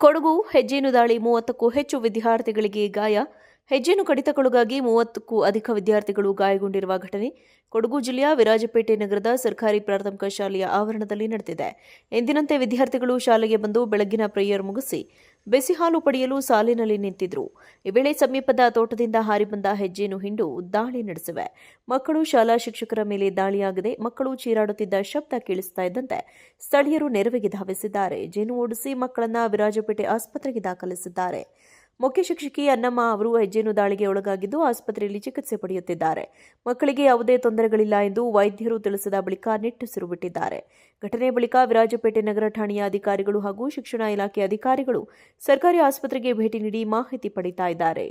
ಕೊಡಗು ಹೆಜ್ಜೇನು ದಾಳಿ ಮೂವತ್ತಕ್ಕೂ ಹೆಚ್ಚು ವಿದ್ಯಾರ್ಥಿಗಳಿಗೆ ಗಾಯ ಹೆಜ್ಜೇನು ಕಡಿತಕ್ಕೊಳಗಾಗಿ ಮೂವತ್ತಕ್ಕೂ ಅಧಿಕ ವಿದ್ಯಾರ್ಥಿಗಳು ಗಾಯಗೊಂಡಿರುವ ಘಟನೆ ಕೊಡಗು ಜಿಲ್ಲೆಯ ವಿರಾಜಪೇಟೆ ನಗರದ ಸರ್ಕಾರಿ ಪ್ರಾಥಮಿಕ ಶಾಲೆಯ ಆವರಣದಲ್ಲಿ ನಡೆದಿದೆ. ಎಂದಿನಂತೆ ವಿದ್ಯಾರ್ಥಿಗಳು ಶಾಲೆಗೆ ಬಂದು ಬೆಳಗ್ಗಿನ ಪ್ರೇಯರ್ ಮುಗಿಸಿ ಬಿಸಿ ಹಾಲು ಪಡೆಯಲು ಸಾಲಿನಲ್ಲಿ ನಿಂತಿದ್ರು. ಈ ವೇಳೆ ಸಮೀಪದ ತೋಟದಿಂದ ಹಾರಿ ಬಂದ ಹೆಜ್ಜೆಯನ್ನು ಹಿಂಡು ದಾಳಿ ನಡೆಸಿವೆ. ಮಕ್ಕಳು ಶಾಲಾ ಶಿಕ್ಷಕರ ಮೇಲೆ ದಾಳಿಯಾಗದೆ ಮಕ್ಕಳು ಚೀರಾಡುತ್ತಿದ್ದ ಶಬ್ದ ಕೇಳಿಸ್ತಾ ಇದ್ದಂತೆ ಸ್ಥಳೀಯರು ನೆರವಿಗೆ ಧಾವಿಸಿದ್ದಾರೆ. ಜೇನು ಓಡಿಸಿ ಮಕ್ಕಳನ್ನ ವಿರಾಜಪೇಟೆ ಆಸ್ಪತ್ರೆಗೆ ದಾಖಲಿಸಿದ್ದಾರೆ. ಮುಖ್ಯ ಶಿಕ್ಷಕಿ ಅನ್ನಮ್ಮ ಅವರು ಹೆಜ್ಜೆನು ದಾಳಿಗೆ ಒಳಗಾಗಿದ್ದು ಆಸ್ಪತ್ರೆಯಲ್ಲಿ ಚಿಕಿತ್ಸೆ ಪಡೆಯುತ್ತಿದ್ದಾರೆ. ಮಕ್ಕಳಿಗೆ ಯಾವುದೇ ತೊಂದರೆಗಳಿಲ್ಲ ಎಂದು ವೈದ್ಯರು ತಿಳಿಸಿದ ಬಳಿಕ ನಿಟ್ಟುಸಿರು ಬಿಟ್ಟಿದ್ದಾರೆ. ಘಟನೆ ಬಳಿಕ ವಿರಾಜಪೇಟೆ ನಗರ ಠಾಣೆಯ ಅಧಿಕಾರಿಗಳು ಹಾಗೂ ಶಿಕ್ಷಣ ಇಲಾಖೆ ಅಧಿಕಾರಿಗಳು ಸರ್ಕಾರಿ ಆಸ್ಪತ್ರೆಗೆ ಭೇಟಿ ನೀಡಿ ಮಾಹಿತಿ ಪಡಿತಾ ಇದ್ದಾರೆ.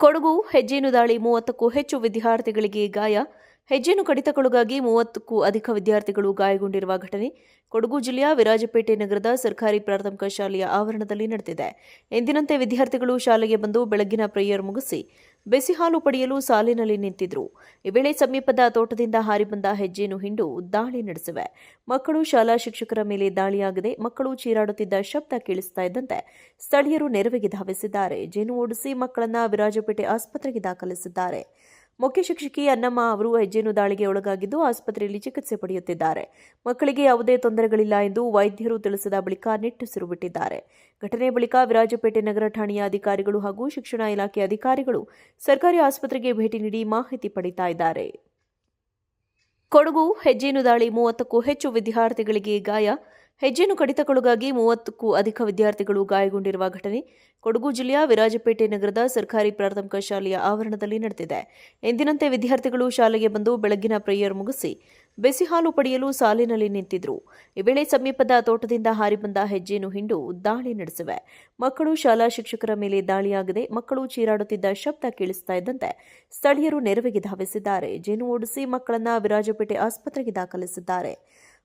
ಕೊಡಗು ಹೆಜ್ಜೇನು ದಾಳಿ ಮೂವತ್ತಕ್ಕೂ ಹೆಚ್ಚು ವಿದ್ಯಾರ್ಥಿಗಳಿಗೆ ಗಾಯ ಹೆಜ್ಜೇನು ಕಡಿತಕ್ಕೊಳಗಾಗಿ ಮೂವತ್ತಕ್ಕೂ ಅಧಿಕ ವಿದ್ಯಾರ್ಥಿಗಳು ಗಾಯಗೊಂಡಿರುವ ಘಟನೆ ಕೊಡಗು ಜಿಲ್ಲೆಯ ವಿರಾಜಪೇಟೆ ನಗರದ ಸರ್ಕಾರಿ ಪ್ರಾಥಮಿಕ ಶಾಲೆಯ ಆವರಣದಲ್ಲಿ ನಡೆದಿದೆ. ಎಂದಿನಂತೆ ವಿದ್ಯಾರ್ಥಿಗಳು ಶಾಲೆಗೆ ಬಂದು ಬೆಳಗಿನ ಪ್ರೇಯರ್ ಮುಗಿಸಿ ಬೆಸಿ ಹಾಲು ಪಡೆಯಲು ಸಾಲಿನಲ್ಲಿ ನಿಂತಿದ್ರು. ಈ ವೇಳೆ ಸಮೀಪದ ತೋಟದಿಂದ ಹಾರಿ ಬಂದ ಹೆಜ್ಜೇನು ಹಿಂಡು ದಾಳಿ ನಡೆಸಿವೆ. ಮಕ್ಕಳು ಶಾಲಾ ಶಿಕ್ಷಕರ ಮೇಲೆ ದಾಳಿಯಾಗದೆ. ಮಕ್ಕಳು ಚೀರಾಡುತ್ತಿದ್ದ ಶಬ್ದ ಕೇಳಿಸ್ತಾ ಇದ್ದಂತೆ ಸ್ಥಳೀಯರು ನೆರವಿಗೆ ಧಾವಿಸಿದ್ದಾರೆ. ಜೇನು ಓಡಿಸಿ ಮಕ್ಕಳನ್ನ ವಿರಾಜಪೇಟೆ ಆಸ್ಪತ್ರೆಗೆ ದಾಖಲಿಸಿದ್ದಾರೆ. ಮುಖ್ಯ ಶಿಕ್ಷಕಿ ಅನ್ನಮ್ಮ ಅವರು ಹೆಜ್ಜೆನು ದಾಳಿಗೆ ಒಳಗಾಗಿದ್ದು ಆಸ್ಪತ್ರೆಯಲ್ಲಿ ಚಿಕಿತ್ಸೆ ಪಡೆಯುತ್ತಿದ್ದಾರೆ. ಮಕ್ಕಳಿಗೆ ಯಾವುದೇ ತೊಂದರೆಗಳಿಲ್ಲ ಎಂದು ವೈದ್ಯರು ತಿಳಿಸಿದ ಬಳಿಕ ನಿಟ್ಟುಸಿರು ಬಿಟ್ಟಿದ್ದಾರೆ ಘಟನೆ ಬಳಿಕ ವಿರಾಜಪೇಟೆ ನಗರ ಠಾಣೆಯ ಅಧಿಕಾರಿಗಳು ಹಾಗೂ ಶಿಕ್ಷಣ ಇಲಾಖೆ ಅಧಿಕಾರಿಗಳು ಸರ್ಕಾರಿ ಆಸ್ಪತ್ರೆಗೆ ಭೇಟಿ ನೀಡಿ ಮಾಹಿತಿ ಪಡಿತಾ ಇದ್ದಾರೆ. ಕೊಡಗು ಹೆಜ್ಜೇನು ದಾಳಿ ಮೂವತ್ತಕ್ಕೂ ಹೆಚ್ಚು ವಿದ್ಯಾರ್ಥಿಗಳಿಗೆ ಗಾಯ ಹೆಜ್ಜೇನು ಕಡಿತಕ್ಕೊಳಗಾಗಿ ಮೂವತ್ತಕ್ಕೂ ಅಧಿಕ ವಿದ್ಯಾರ್ಥಿಗಳು ಗಾಯಗೊಂಡಿರುವ ಘಟನೆ ಕೊಡಗು ಜಿಲ್ಲೆಯ ವಿರಾಜಪೇಟೆ ನಗರದ ಸರ್ಕಾರಿ ಪ್ರಾಥಮಿಕ ಶಾಲೆಯ ಆವರಣದಲ್ಲಿ ನಡೆದಿದೆ. ಎಂದಿನಂತೆ ವಿದ್ಯಾರ್ಥಿಗಳು ಶಾಲೆಗೆ ಬಂದು ಬೆಳಗಿನ ಪ್ರೇಯರ್ ಮುಗಿಸಿ ಬೆಸಿ ಹಾಲು ಪಡೆಯಲು ಸಾಲಿನಲ್ಲಿ ನಿಂತಿದ್ರು. ಈ ವೇಳೆ ಸಮೀಪದ ತೋಟದಿಂದ ಹಾರಿ ಬಂದ ಹೆಜ್ಜೇನು ಹಿಂಡು ದಾಳಿ ನಡೆಸಿವೆ. ಮಕ್ಕಳು ಶಾಲಾ ಶಿಕ್ಷಕರ ಮೇಲೆ ದಾಳಿಯಾಗದೆ ಮಕ್ಕಳು ಚೀರಾಡುತ್ತಿದ್ದ ಶಬ್ದ ಕೇಳಿಸ್ತಾ ಇದ್ದಂತೆ ಸ್ಥಳೀಯರು ನೆರವಿಗೆ ಧಾವಿಸಿದ್ದಾರೆ. ಜೇನು ಓಡಿಸಿ ಮಕ್ಕಳನ್ನ ವಿರಾಜಪೇಟೆ ಆಸ್ಪತ್ರೆಗೆ ದಾಖಲಿಸಿದ್ದಾರೆ.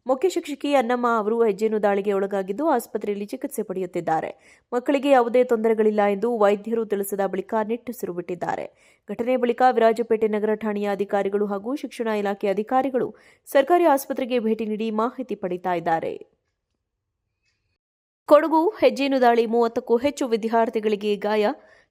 ಮುಖ್ಯ ಶಿಕ್ಷಕಿ ಅನ್ನಮ್ಮ ಅವರು ಹೆಜ್ಜೆಯನ್ನು ದಾಳಿಗೆ ಒಳಗಾಗಿದ್ದು ಆಸ್ಪತ್ರೆಯಲ್ಲಿ ಚಿಕಿತ್ಸೆ ಪಡೆಯುತ್ತಿದ್ದಾರೆ. ಮಕ್ಕಳಿಗೆ ಯಾವುದೇ ತೊಂದರೆಗಳಿಲ್ಲ ಎಂದು ವೈದ್ಯರು ತಿಳಿಸಿದ ಬಳಿಕ ನಿಟ್ಟುಸಿರು ಬಿಟ್ಟಿದ್ದಾರೆ ಘಟನೆ ಬಳಿಕ ವಿರಾಜಪೇಟೆ ನಗರ ಠಾಣೆಯ ಅಧಿಕಾರಿಗಳು ಹಾಗೂ ಶಿಕ್ಷಣ ಇಲಾಖೆ ಅಧಿಕಾರಿಗಳು ಸರ್ಕಾರಿ ಆಸ್ಪತ್ರೆಗೆ ಭೇಟಿ ನೀಡಿ ಮಾಹಿತಿ ಪಡಿತಾ ಇದ್ದಾರೆ. ಕೊಡಗು ಹೆಜ್ಜೇನು ದಾಳಿ ಮೂವತ್ತಕ್ಕೂ ಹೆಚ್ಚು ವಿದ್ಯಾರ್ಥಿಗಳಿಗೆ ಗಾಯ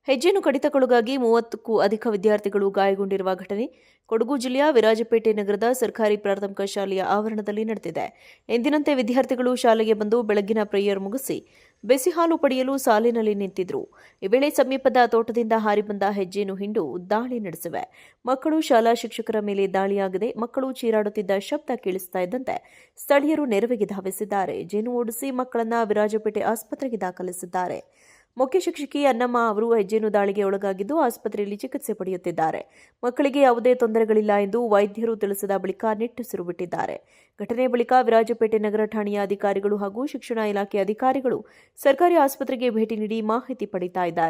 ಹೆಜ್ಜೇನು ಕಡಿತಕ್ಕೊಳಗಾಗಿ ಮೂವತ್ತಕ್ಕೂ ಅಧಿಕ ವಿದ್ಯಾರ್ಥಿಗಳು ಗಾಯಗೊಂಡಿರುವ ಘಟನೆ ಕೊಡಗು ಜಿಲ್ಲೆಯ ವಿರಾಜಪೇಟೆ ನಗರದ ಸರ್ಕಾರಿ ಪ್ರಾಥಮಿಕ ಶಾಲೆಯ ಆವರಣದಲ್ಲಿ ನಡೆದಿದೆ. ಎಂದಿನಂತೆ ವಿದ್ಯಾರ್ಥಿಗಳು ಶಾಲೆಗೆ ಬಂದು ಬೆಳಗ್ಗಿನ ಪ್ರೇಯರ್ ಮುಗಿಸಿ ಬಿಸಿ ಹಾಲು ಪಡೆಯಲು ಸಾಲಿನಲ್ಲಿ ನಿಂತಿದ್ರು. ಈ ವೇಳೆ ಸಮೀಪದ ತೋಟದಿಂದ ಹಾರಿ ಬಂದ ಹೆಜ್ಜೆಯನ್ನು ಹಿಂಡು ದಾಳಿ ನಡೆಸಿವೆ. ಮಕ್ಕಳು ಶಾಲಾ ಶಿಕ್ಷಕರ ಮೇಲೆ ದಾಳಿಯಾಗದೆ ಮಕ್ಕಳು ಚೀರಾಡುತ್ತಿದ್ದ ಶಬ್ದ ಕೇಳಿಸ್ತಾ ಇದ್ದಂತೆ ಸ್ಥಳೀಯರು ನೆರವಿಗೆ ಧಾವಿಸಿದ್ದಾರೆ. ಜೇನು ಓಡಿಸಿ ಮಕ್ಕಳನ್ನ ವಿರಾಜಪೇಟೆ ಆಸ್ಪತ್ರೆಗೆ ದಾಖಲಿಸಿದ್ದಾರೆ. ಮುಖ್ಯ ಶಿಕ್ಷಕಿ ಅನ್ನಮ್ಮ ಅವರು ಹೆಜ್ಜೆನು ದಾಳಿಗೆ ಒಳಗಾಗಿದ್ದು ಆಸ್ಪತ್ರೆಯಲ್ಲಿ ಚಿಕಿತ್ಸೆ ಪಡೆಯುತ್ತಿದ್ದಾರೆ. ಮಕ್ಕಳಿಗೆ ಯಾವುದೇ ತೊಂದರೆಗಳಿಲ್ಲ ಎಂದು ವೈದ್ಯರು ತಿಳಿಸಿದ ಬಳಿಕ ನಿಟ್ಟುಸಿರು ಬಿಟ್ಟಿದ್ದಾರೆ. ಘಟನೆ ಬಳಿಕ ವಿರಾಜಪೇಟೆ ನಗರ ಠಾಣೆಯ ಅಧಿಕಾರಿಗಳು ಹಾಗೂ ಶಿಕ್ಷಣ ಇಲಾಖೆ ಅಧಿಕಾರಿಗಳು ಸರ್ಕಾರಿ ಆಸ್ಪತ್ರೆಗೆ ಭೇಟಿ ನೀಡಿ ಮಾಹಿತಿ ಪಡಿತಾ ಇದ್ದಾರೆ.